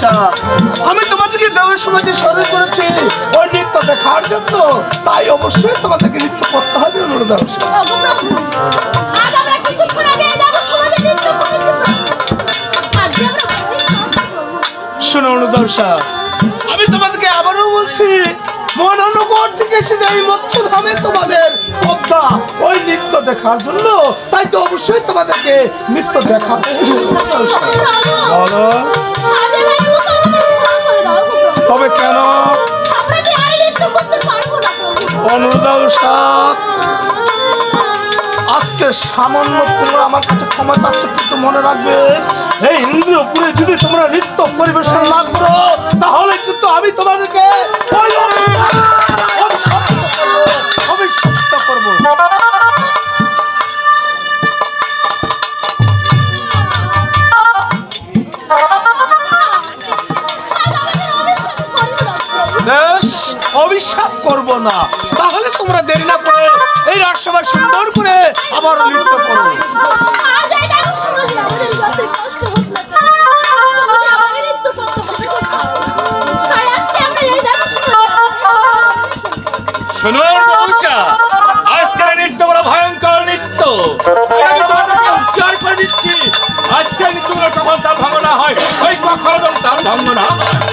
অনুরাগ আমি তোমাদেরকে দেবের সমাজে স্মরণ করেছি ওই নৃত্য দেখার জন্য। তাই অবশ্যই তোমাদেরকে নৃত্য করতে হবে প্রভু। শোনো আমি তোমাদেরকে আবারও বলছি মহানগর থেকে এসে যে এই মৎস্য ধামে তোমাদের পদ্মা ওই নৃত্য দেখার জন্য। তাই তো অবশ্যই তোমাদেরকে নৃত্য শাহ। বলো। তবে কেন? শাহ আজকে সামান্য তোমরা আমার কাছে ক্ষমা চাচ্ছ কিন্তু মনে রাখবে এই ইন্দ্রপুরে যদি তোমরা নৃত্য পরিবেশন না করো তাহলে কিন্তু আমি তোমাদেরকে অভিশাপ করব না তাহলে তোমরা দেরি না করে এই রাজসভা সুন্দর করে আবার নৃত্য করো আজ এই দেব সমাজে আমাদের যতই কষ্ট হোক না কেন, তবু যে আমাদের নৃত্য করতে হবে গো প্রভু। তাই আজকে আমরা এই দেব সমাজে শুনুন মৌসা আজকের নৃত্য বড় ভয়ঙ্কর নৃত্য আমি তোমাদেরকে হুঁশিয়ার করে দিচ্ছি আজকে নৃত্যগুলো তখন তার হয় ওই কখনো তার ভঙ্গ না হয়।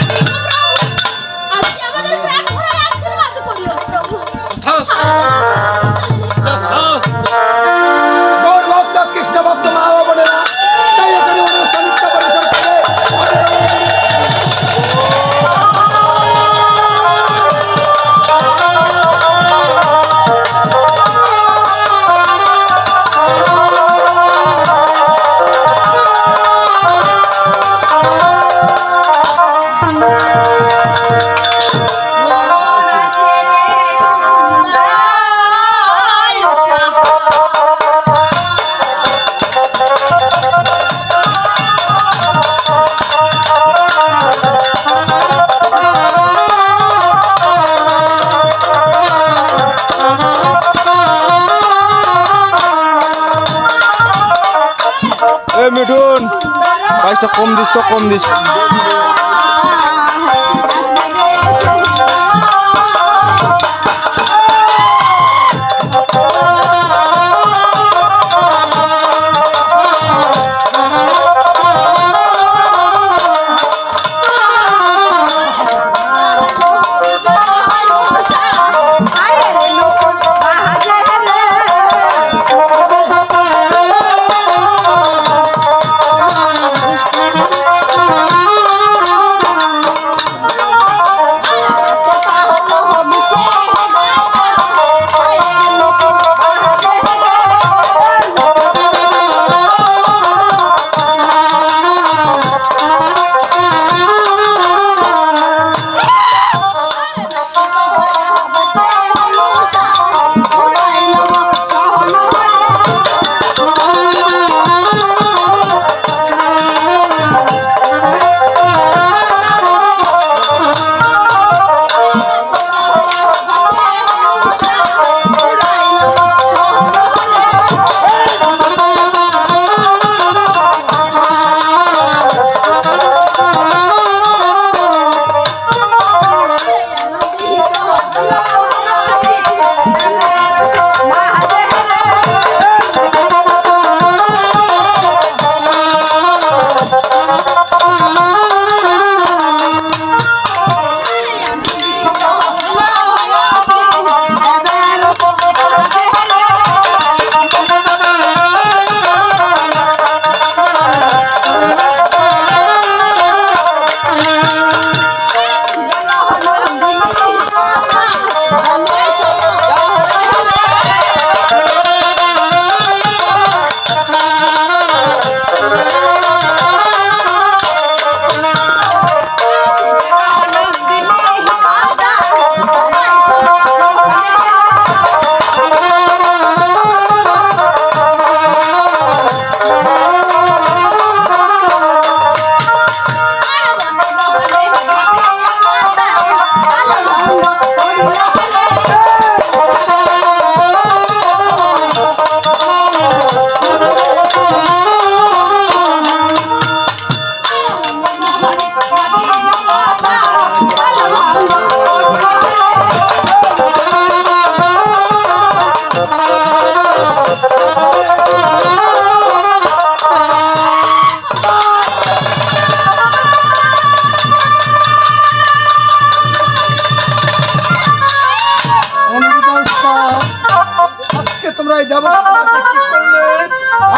কম দিস তো কম দিস।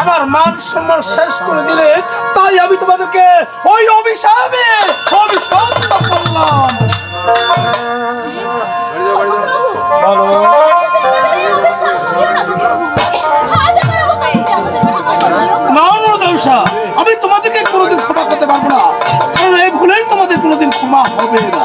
আমার মান সম্মান শেষ করে দিলে, তাই আমি তোমাদেরকে ওই অভিশাপে, অভিশাপ করলাম। আমি তোমাদেরকে কোনোদিন ক্ষমা করতে পারব না। কারণ এই ভুলেই তোমাদের কোনোদিন ক্ষমা হবে না।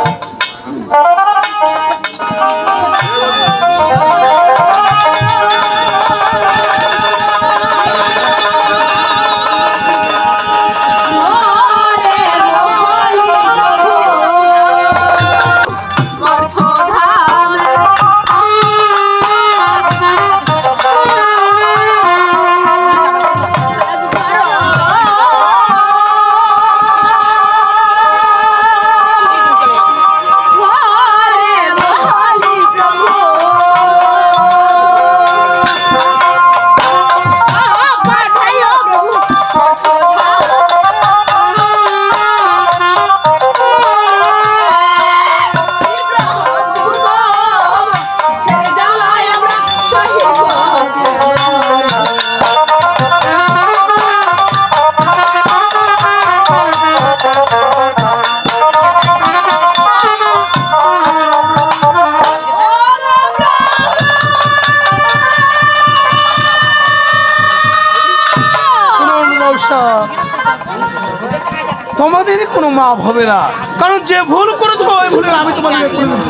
কোনো মাপ হবে না। কারণ যে ভুল করেছ ওই ভুলের আমি ক্ষমা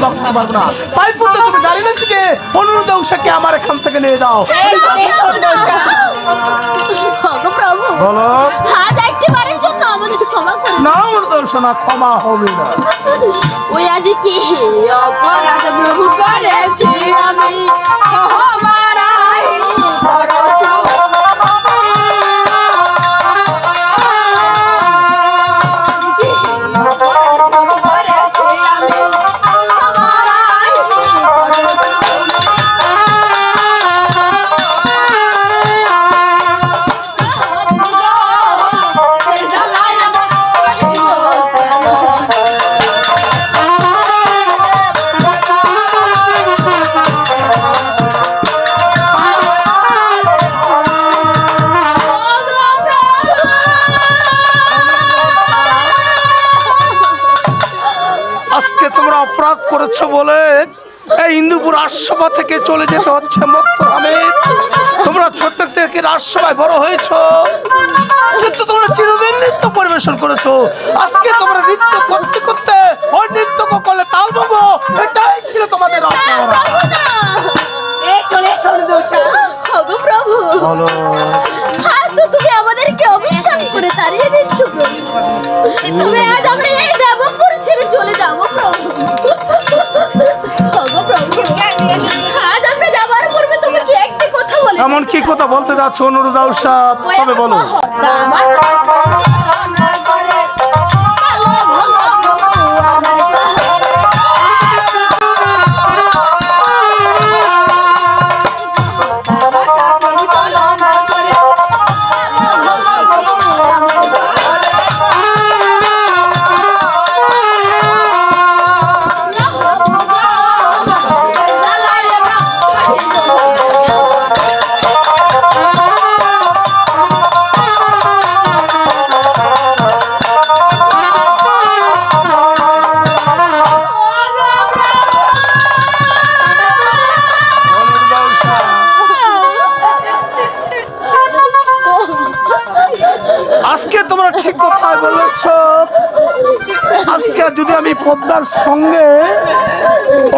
করতে পারব না। তাই পুত্র তুমি গাড়ি না থেকে অনুরোধ দৌসাকে আমার এখান থেকে নিয়ে দাও বলো। জন্য আমাদের ক্ষমা করে। না অনুরোধ দৌসা না ক্ষমা হবে না। ওই আজ কি? অপরাধ প্রভু করেছি আমি। ক্ষমারাই অপরাধ বলে এই ইন্দুপুর রাজসভা থেকে চলে যেতে হচ্ছে তোমরা প্রত্যেক থেকে রাজসভায় বড় হয়েছ। কিন্তু তোমরা চিরদিন নৃত্য পরিবেশন করেছ। আজকে তোমরা নৃত্য এমন কি কথা বলতে যাচ্ছ অনুরোধ সাহ তবে বলো। কথাই বলেছ আজকে যদি আমি পদ্মার সঙ্গে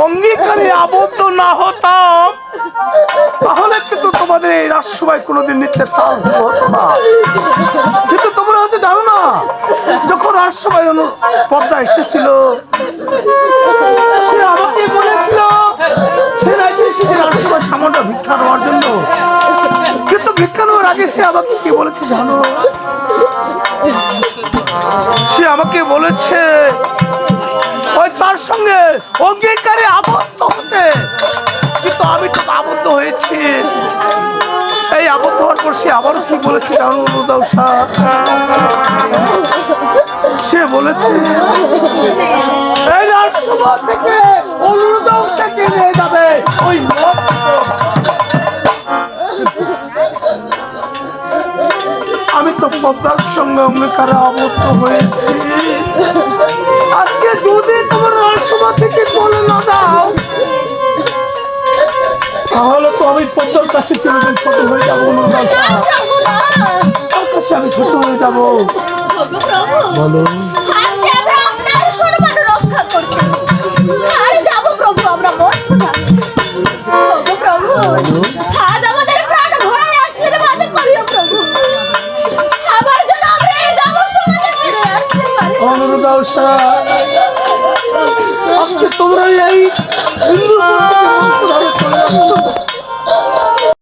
অঙ্গীকারে আবদ্ধ না হতাম, তাহলে কিন্তু তোমাদের এই রাজসভায় কোনোদিন নৃত্যের তাল হতো না। কিন্তু তোমরা হয়তো জানো না, যখন রাজসভায় পদ্মা এসেছিল, সে আমাকে বলেছিল, সে নাকি এসেছে রাজসভায় সামান্য ভিক্ষা নেওয়ার জন্য। কিন্তু ভিক্ষা নেওয়ার আগে সে আমাকে কি বলেছে জানো? সে আমাকে বলেছে, ওই তার সঙ্গে অঙ্গীকারে আবদ্ধ হতে। কিন্তু আমি তো আবদ্ধ হয়েছি। এই আবদ্ধ হওয়ার পর সে আবারও কি বলেছে সে বলেছে, এই রাজসভা থেকে অনুদাও নিয়ে যাবে। ওই মত পদ্মার সঙ্গে অঙ্গীকারে আবদ্ধ হয়েছি। আজকে যদি তোমার রহস্যমা থেকে বলে না দাও। তাহলে তো আমি পদ্মার কাছে চলে যাই ছোট হয়ে যাব কাছে আমি ছোট হয়ে যাব। বলো অনুরোধ